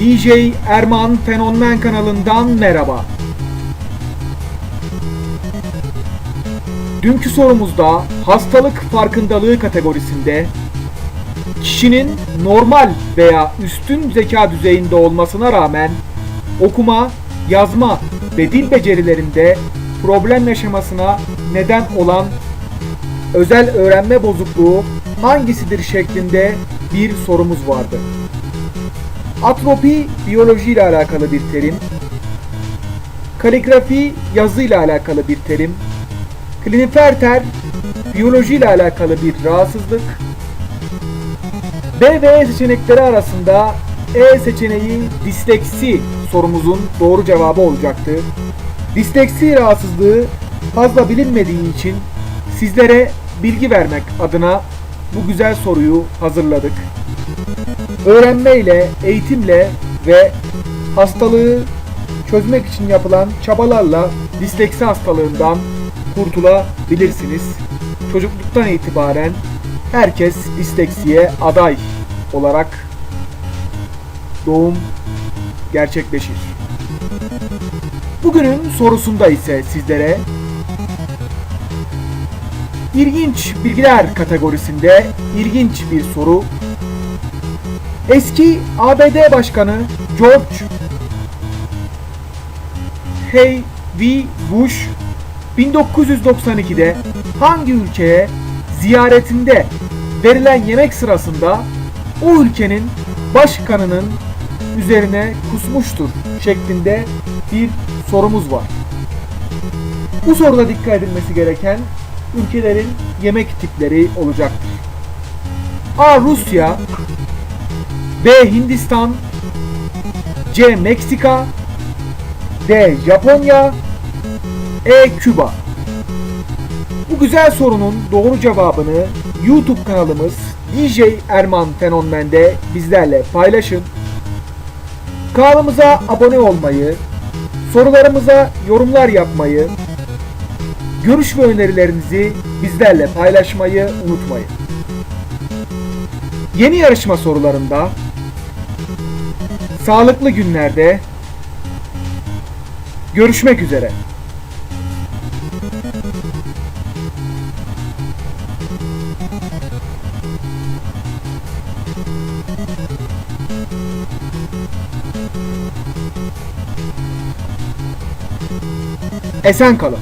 DJ Erman Fenomen kanalından merhaba. Dünkü sorumuzda hastalık farkındalığı kategorisinde kişinin normal veya üstün zeka düzeyinde olmasına rağmen okuma, yazma ve dil becerilerinde problem yaşamasına neden olan özel öğrenme bozukluğu hangisidir şeklinde bir sorumuz vardı. Atropi biyoloji ile alakalı bir terim. Kaligrafi yazı ile alakalı bir terim. Klinefelter biyoloji ile alakalı bir rahatsızlık. B ve E seçenekleri arasında E seçeneği disleksi sorumuzun doğru cevabı olacaktı. Disleksi rahatsızlığı fazla bilinmediği için sizlere bilgi vermek adına bu güzel soruyu hazırladık. Öğrenmeyle, eğitimle ve hastalığı çözmek için yapılan çabalarla disleksi hastalığından kurtulabilirsiniz. Çocukluktan itibaren herkes disleksiye aday olarak doğum gerçekleşir. Bugünün sorusunda ise sizlere ilginç bilgiler kategorisinde ilginç bir soru. Eski ABD Başkanı George H. V. Bush 1992'de hangi ülkeye ziyaretinde verilen yemek sırasında o ülkenin başkanının üzerine kusmuştur şeklinde bir sorumuz var. Bu soruda dikkat edilmesi gereken ülkelerin yemek tipleri olacaktır. A. Rusya B. Hindistan C. Meksika D. Japonya E. Küba Bu güzel sorunun doğru cevabını YouTube kanalımız DJ Erman Fenomen'de bizlerle paylaşın. Kanalımıza abone olmayı, sorularımıza yorumlar yapmayı, görüş ve önerilerinizi bizlerle paylaşmayı unutmayın. Yeni yarışma sorularında sağlıklı günlerde görüşmek üzere. Esen kalın.